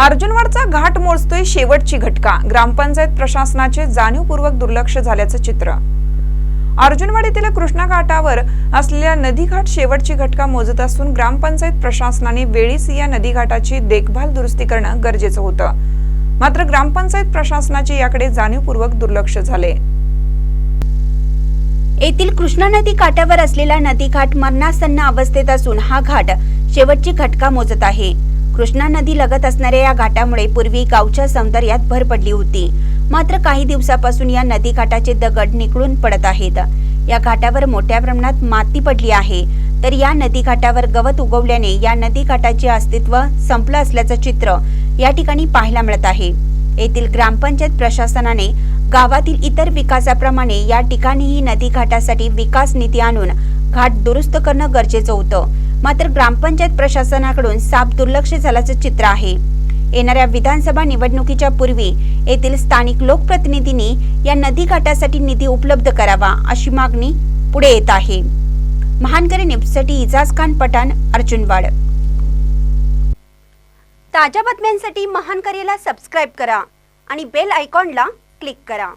अर्जुनवाडचा घाट मोजतोय शेवटची घटका. ग्रामपंचायत प्रशासनाचे जाणीवपूर्वक दुर्लक्ष झाल्याचं चित्र. अर्जुनवाड येथील कृष्णा घाटावर असलेल्या नदीघाट शेवटची घटका मोजत असून ग्रामपंचायत प्रशासनाने वेळीच या नदीघाटाची देखभाल दुरुस्ती करणं गरजेचं होतं. मात्र ग्रामपंचायत प्रशासनाचे याकडे जाणीवपूर्वक दुर्लक्ष झाले. येथील कृष्णा नदी काठावर असलेला नदीघाट मरणासन्न अवस्थेत असून हा घाट शेवटची घटका मोजत आहे. कृष्णा नदी लगत असणाऱ्या या घाटामुळे पूर्वी गावच्या सौंदर्यात भर पडली होती. मात्र काही दिवसापासून या नदी घाटाचे दगड निकळून पडत आहेत. या घाटावर मोठ्या प्रमाणात माती पडली आहे. तर या नदी घाटावर गवत उगवल्याने या नदी घाटाचे अस्तित्व संपलं असल्याचं चित्र या ठिकाणी पाहायला मिळत आहे. येथील ग्रामपंचायत प्रशासनाने गावातील इतर विकासाप्रमाणे या ठिकाणीही नदी घाटासाठी विकास निधी आणून घाट दुरुस्त करणं गरजेचं होतं. मात्र ग्रामपंचायत प्रशासनाकडून साफ दुर्लक्ष झाल्याचं चित्र आहे. येणाऱ्या विधानसभा निवडणुकीच्या पूर्वी येथील स्थानिक लोकप्रतिनिधींनी या नदीघाटासाठी निधी उपलब्ध करावा अशी मागणी पुढे येत आहे. महानकरी न्यूजसाठी इजाज खान पठाण अर्जुनवाड ताज्या बातम्यांसाठी महानकरीला सबस्क्राईब करा आणि बेल आयकॉनला क्लिक करा.